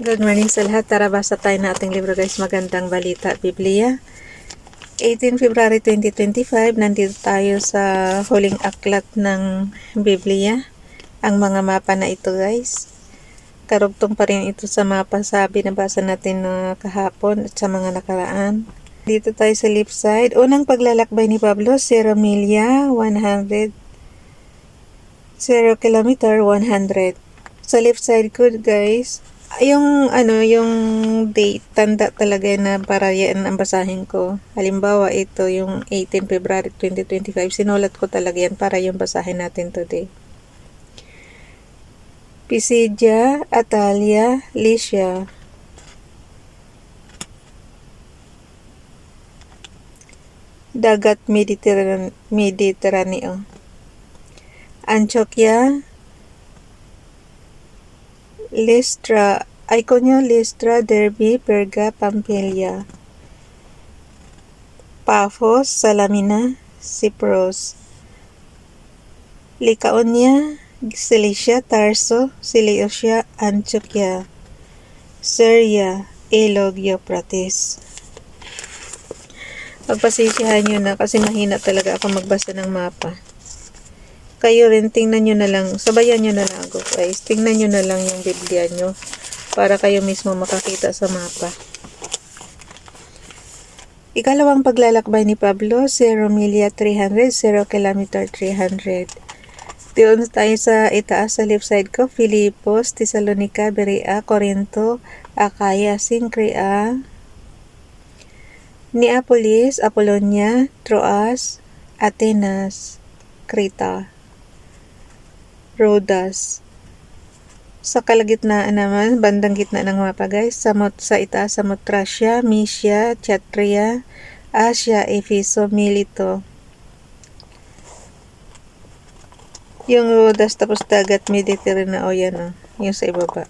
Good morning sa lahat. Tara basa tayo na ating libro guys. Magandang balita, Biblia. 18 February 2025, nandito tayo sa huling aklat ng Biblia. Ang mga mapa na ito guys. Karugtong pa rin ito sa mapa sa binabasa natin na kahapon at sa mga nakaraan. Dito tayo sa left side. Unang paglalakbay ni Pablo, 0 milya, 100. 0 kilometer, 100. Sa left side ko guys, yung ano, yung date, tanda talaga na para yan ang basahin ko. Halimbawa, ito yung 18 February 2025. Sinulat ko talaga yan para yung basahin natin today. Pisidia, Atalia, Licia. Dagat Mediterranean, Mediterraneo. Antioquia, Listra, Iconio, Listra, Derby, Perga, Pamphylia. Paphos, Salamina, Cyprus. Licaonia, Cilicia, Tarso, Seleucia, Antioquia. Syria, Ilog, Euphrates. Pagpasisihan nyo na kasi mahina talaga ako magbasa ng mapa kayo rin, tingnan nyo na lang, sabayan nyo na lang guys. Tingnan nyo na lang yung Biblia nyo para kayo mismo makakita sa mapa. Ikalawang paglalakbay ni Pablo, 0 milya 300, 0 kilometer 300. Doon tayo sa itaas sa left side ko, Filipos, Tesalonica, Berea, Corinto, Akaya, Sincrea, Neapolis, Apollonia, Troas, Atenas, Creta. Rhodas. Sa kalagitnaan naman, bandang gitna ng mapa guys, sa, sa itaas, Samotracia, Mysia, Chatria, Asia, Epheso, Milito. Yung Rhodas tapos dagat Mediterraneo yan o, oh, yung sa ibaba.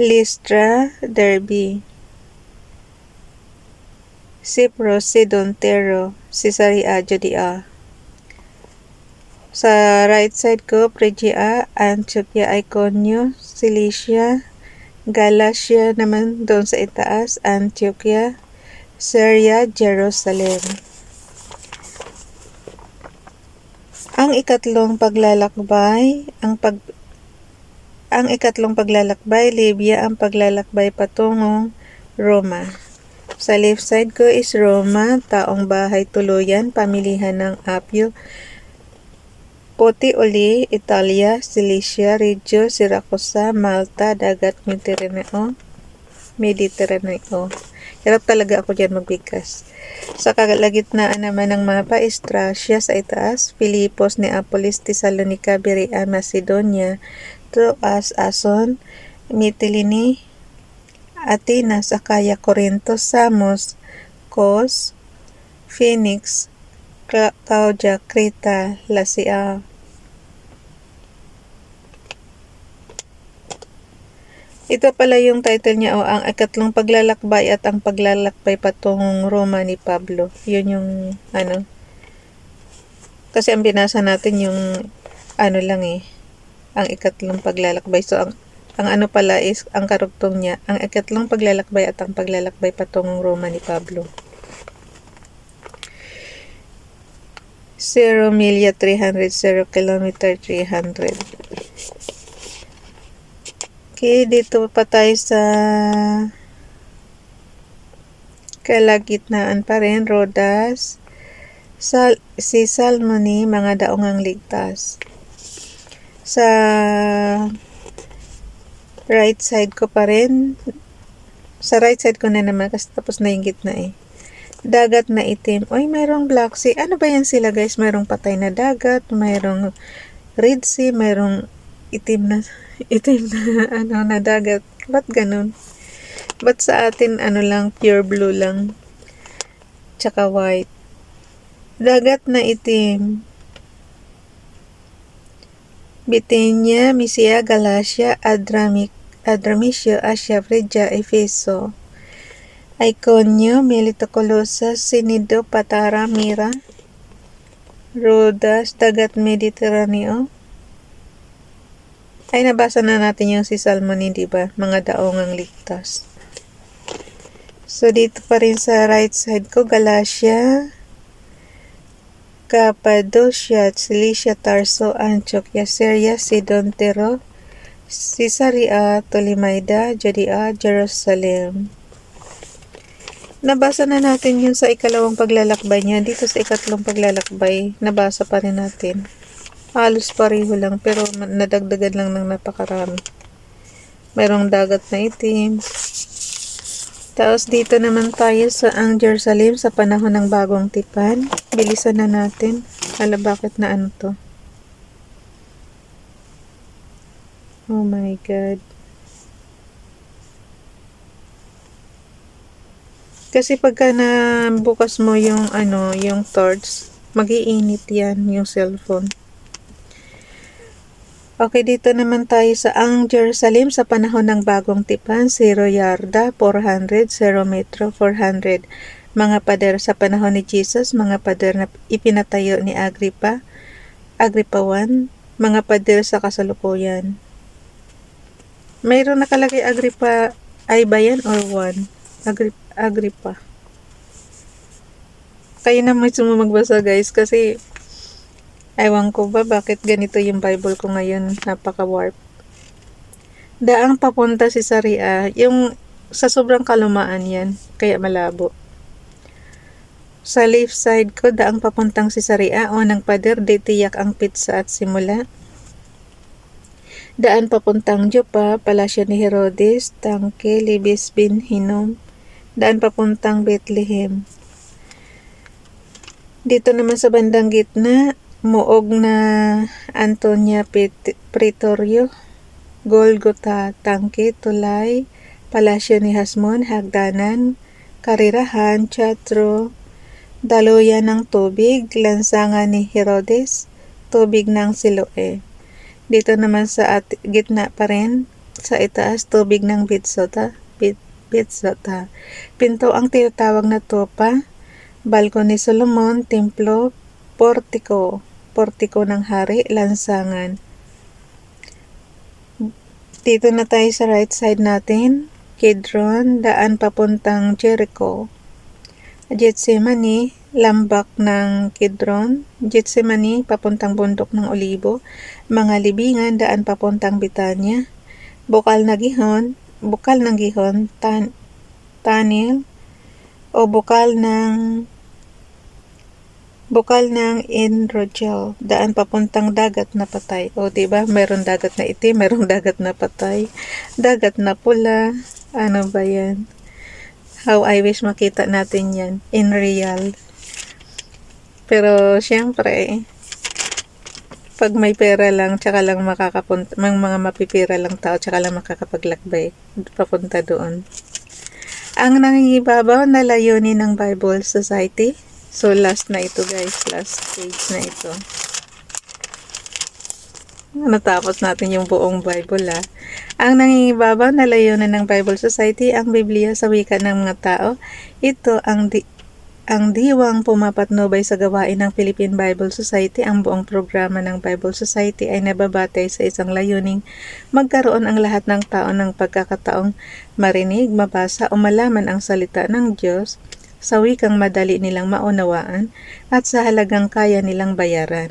Lystra, Derby. Cyprus, Sidon, Tero, Caesarea, Judea. Sa right side ko, Phrygia, Antioquia, Iconio, Cilicia, Galatia naman doon sa itaas, Antioquia, Syria, Jerusalem. Ang ikatlong paglalakbay, ang pag ang ikatlong paglalakbay, Libya ang paglalakbay patungong Roma. Sa left side ko is Roma, taong bahay tuluyan, pamilihan ng Apio, Puti-Uli, Italia, Sicilia, Reggio, Siracusa, Malta, Dagat Mediterraneo, Mediterraneo. Hirap talaga ako dyan magbigkas. Sa kalagitnaan naman ng mapa is sa itaas, Filipos, Neapolis, Thessalonica, Berea, Macedonia, Troas, Ason, Mitilini, Atenas, Akaya, Corinto, Samos, Kos, Phoenix, Claudia, Creta, Lasea, Ito pala yung title niya o ang ikatlong paglalakbay at ang paglalakbay patungong Roma ni Pablo. Yun yung ano. Kasi ang binasa natin yung ano lang eh. Ang ikatlong paglalakbay. So ang, ang ano pala is ang karugtong niya. Ang ikatlong paglalakbay at ang paglalakbay patungong Roma ni Pablo. 0 milya 300, 0 kilometer 300. Okay, dito pa tayo sa kalagitnaan pa rin, Rodas. Sal si Salmoni, mga daongang ligtas. Sa right side ko pa rin, sa right side ko na naman, kasi tapos na yung gitna eh. Dagat na itim. Oy, mayroong Black Sea. Ano ba yan sila guys? Mayroong patay na dagat, mayroong Red Sea, mayroong itim na itim na ano na dagat. Ba't ganun? Ba't sa atin ano lang pure blue lang? Tsaka white. Dagat na itim. Bithynia, Mysia, Galatia, Adramic, Adramitio, Asia, Phrygia, Efeso, Iconio, Melito, Colossus, Sinido, Patara, Mira, Rhodas, Dagat Mediterraneo, Ay, nabasa na natin yung si Salmoni, di ba? Mga daongang ligtas. So, dito pa rin sa right side ko, Galatia, Cappadocia, Cilicia, Tarso, Antioquia, Syria, Sidon, Tiro, Caesarea, Tolimaida, Judea, Jerusalem. Nabasa na natin yun sa ikalawang paglalakbay niya. Dito sa ikatlong paglalakbay, nabasa pa rin natin. Halos pareho lang, pero nadagdagan lang ng napakarami. Mayroong dagat na itim. Tapos dito naman tayo sa ang Jerusalem sa panahon ng bagong tipan. Bilisan na natin. Ala, bakit na ano to? Oh my God. Kasi pagka na bukas mo yung ano, yung torch, magiinit yan yung cellphone. Okay, dito naman tayo sa ang Jerusalem sa panahon ng bagong tipan, 0 yarda, 400, 0 metro, 400. Mga pader sa panahon ni Jesus, mga pader na ipinatayo ni Agrippa, Agrippa 1, mga pader sa kasalukuyan. Mayroon nakalagay Agrippa ay ba yan or 1? Agrip, Agrippa. Kayo na mismo magbasa guys kasi Ewan ko ba bakit ganito yung Bible ko ngayon, napaka-warp. Daang papunta si Saria, yung sa sobrang kalumaan yan, kaya malabo. Sa left side ko, daang papuntang si Saria, o ng pader, ditiyak ang pizza at simula. Daan papuntang Jopa, palasyo ni Herodes, Tangke, Libis bin Hinom. Daan papuntang Bethlehem. Dito naman sa bandang gitna, muog na Antonia Pretorio, Golgota, Tangke, Tulay, Palasyo ni Hasmon, Hagdanan, Karirahan, Chatro, Daluyan ng Tubig, Lansangan ni Herodes, Tubig ng Siloe. Dito naman sa at gitna pa rin, sa itaas, Tubig ng Bitsota, Bit, Bitsota. Pinto ang tinatawag na Topa, Balko ni Solomon, Templo, Portico, Portico ng Hari, Lansangan. Dito na tayo sa right side natin. Kidron, daan papuntang Jericho. Getsemani, lambak ng Kidron. Getsemani, papuntang bundok ng Olibo. Mga libingan, daan papuntang Bitanya. Bukal na gihon, bukal ng gihon, tan, tanil, o bukal ng Bukal ng Enrogel, daan papuntang dagat na patay. O, di ba? Meron dagat na itim, merong dagat na patay, dagat na pula. Ano ba yan? How I wish makita natin yan in real. Pero, syempre, pag may pera lang, tsaka lang makakapunta, mga, mga mapipira lang tao, tsaka lang makakapaglakbay papunta doon. Ang nangingibabaw na layunin ng Bible Society So, last na ito guys. Last page na ito. Natapos natin yung buong Bible ah. Ang nangingibabaw na layunan ng Bible Society, ang Biblia sa wika ng mga tao. Ito ang di ang diwang pumapatnubay sa gawain ng Philippine Bible Society, ang buong programa ng Bible Society ay nababatay sa isang layuning magkaroon ang lahat ng tao ng pagkakataong marinig, mabasa o malaman ang salita ng Diyos sa wikang madali nilang maunawaan at sa halagang kaya nilang bayaran.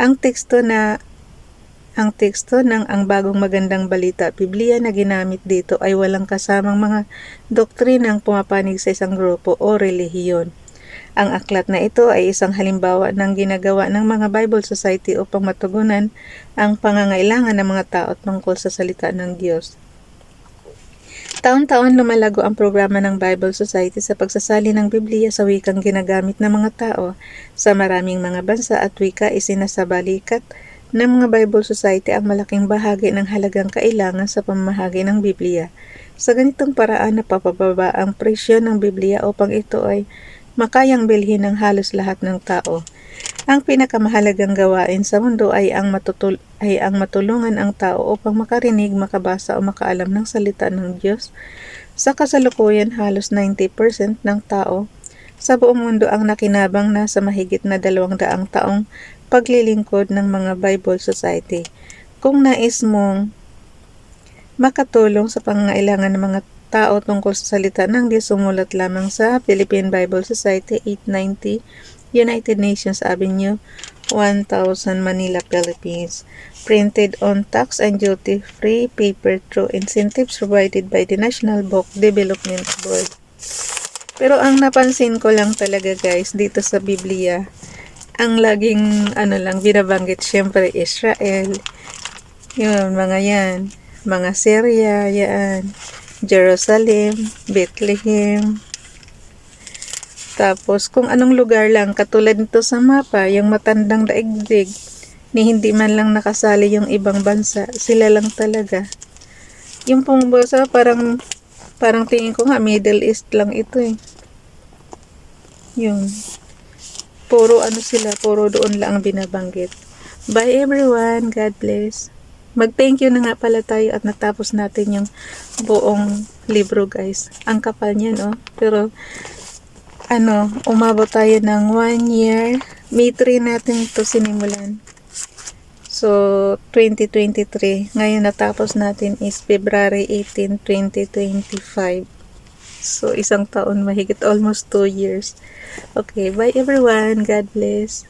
Ang teksto na ang teksto ng ang bagong magandang balita Biblia na ginamit dito ay walang kasamang mga doktrinang pumapanig sa isang grupo o relihiyon. Ang aklat na ito ay isang halimbawa ng ginagawa ng mga Bible Society upang matugunan ang pangangailangan ng mga tao tungkol sa salita ng Diyos. Taon-taon lumalago ang programa ng Bible Society sa pagsasali ng Biblia sa wikang ginagamit ng mga tao. Sa maraming mga bansa at wika isinasabalikat ng mga Bible Society ang malaking bahagi ng halagang kailangan sa pamahagi ng Biblia. Sa ganitong paraan napapababa ang presyo ng Biblia upang ito ay makayang bilhin ng halos lahat ng tao. Ang pinakamahalagang gawain sa mundo ay ang, matutul ay ang matulungan ang tao upang makarinig, makabasa o makaalam ng salita ng Diyos. Sa kasalukuyan, halos 90% ng tao sa buong mundo ang nakinabang na sa mahigit na dalawang daang taong paglilingkod ng mga Bible Society. kung nais mong makatulong sa pangangailangan ng mga tao tungkol sa salita ng Diyos, sumulat lamang sa Philippine Bible Society 890 United Nations Avenue 1000 Manila, Philippines. Printed on tax and duty free paper through incentives provided by the National Book Development Board. Pero ang napansin ko lang talaga guys dito sa Biblia, ang laging ano lang binabanggit syempre Israel. Yun, mga yan. Mga Syria, yan. Jerusalem, Bethlehem. Tapos kung anong lugar lang, katulad nito sa mapa, yung matandang daigdig, ni hindi man lang nakasali yung ibang bansa, sila lang talaga. Yung pong bansa, parang, parang tingin ko nga, Middle East lang ito eh. Yun. Puro ano sila, puro doon lang ang binabanggit. Bye everyone, God bless. Mag-thank you na nga pala tayo at natapos natin yung buong libro guys. Ang kapal niyan oh. Pero ano, umabot tayo ng one year. May 3 natin ito sinimulan. So, 2023. Ngayon natapos natin is February 18, 2025. So, isang taon mahigit almost 2 years. Okay, bye everyone. God bless.